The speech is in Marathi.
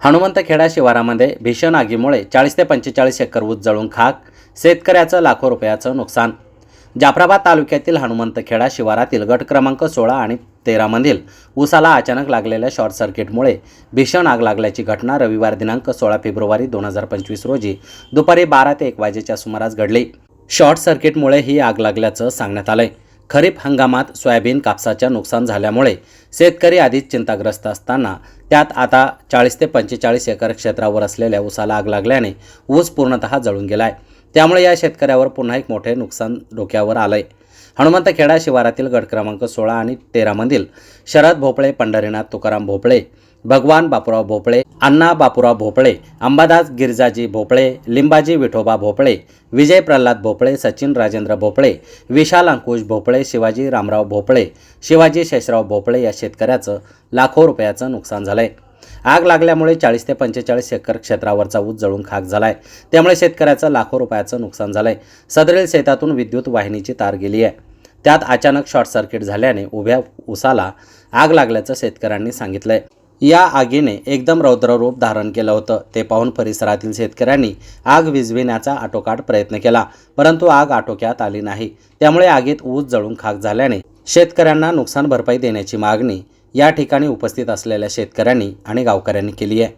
हनुमंतखेडा शिवारामध्ये भीषण आगीमुळे चाळीस ते पंचेचाळीस एकर ऊस जळून खाक शेतकऱ्याचं लाखो रुपयाचं नुकसान. जाफराबाद तालुक्यातील हनुमंतखेडा शिवारातील गट क्रमांक सोळा आणि तेरामधील ऊसाला अचानक लागलेल्या शॉर्ट सर्किटमुळे भीषण आग लागल्याची घटना रविवार दिनांक सोळा फेब्रुवारी दोन हजार पंचवीस रोजी दुपारी बारा ते एक वाजेच्या सुमारास घडली. शॉर्ट सर्किटमुळे ही आग लागल्याचं सांगण्यात आलंय. खरीप हंगामात सोयाबीन कापसाच्या नुकसान झाल्यामुळे शेतकरी आधीच चिंताग्रस्त असताना त्यात आता चाळीस ते पंचेचाळीस एकर क्षेत्रावर असलेल्या ऊसाला आग लागल्याने ऊस पूर्णतः जळून गेलाय. त्यामुळे या शेतकऱ्यावर पुन्हा एक मोठे नुकसान डोक्यावर आलंय. हनुमंतखेडा शिवारातील गट क्रमांक सोळा आणि तेरामधील शरद भोपळे पंढरीनाथ तुकाराम भोपळे भगवान बापूराव भोपळे अण्णा बापूराव भोपळे अंबादास गिरजाजी भोपळे लिंबाजी विठोबा भोपळे विजय प्रल्हाद भोपळे सचिन राजेंद्र भोपळे विशाल अंकुश भोपळे शिवाजी रामराव भोपळे शिवाजी शेषराव भोपळे या शेतकऱ्याचं लाखो रुपयाचं नुकसान झालंय. आग लागल्यामुळे चाळीस ते पंचेचाळीस एकर क्षेत्रावरचा ऊस जळून खाक झालाय. त्यामुळे शेतकऱ्याचं लाखो रुपयाचं नुकसान झालंय. सदरील शेतातून विद्युत वाहिनीची तार गेली आहे. त्यात अचानक शॉर्ट सर्किट झाल्याने उभ्या ऊसाला आग लागल्याचं शेतकऱ्यांनी सांगितलंय. या आगीने एकदम रौद्र रूप धारण केलं होतं. ते पाहून परिसरातील शेतकऱ्यांनी आग विझविण्याचा आटोकाट प्रयत्न केला परंतु आग आटोक्यात आली नाही. त्यामुळे आगीत ऊस जळून खाक झाल्याने शेतकऱ्यांना नुकसान भरपाई देण्याची मागणी या ठिकाणी उपस्थित असलेल्या शेतकऱ्यांनी आणि गावकऱ्यांनी केली आहे.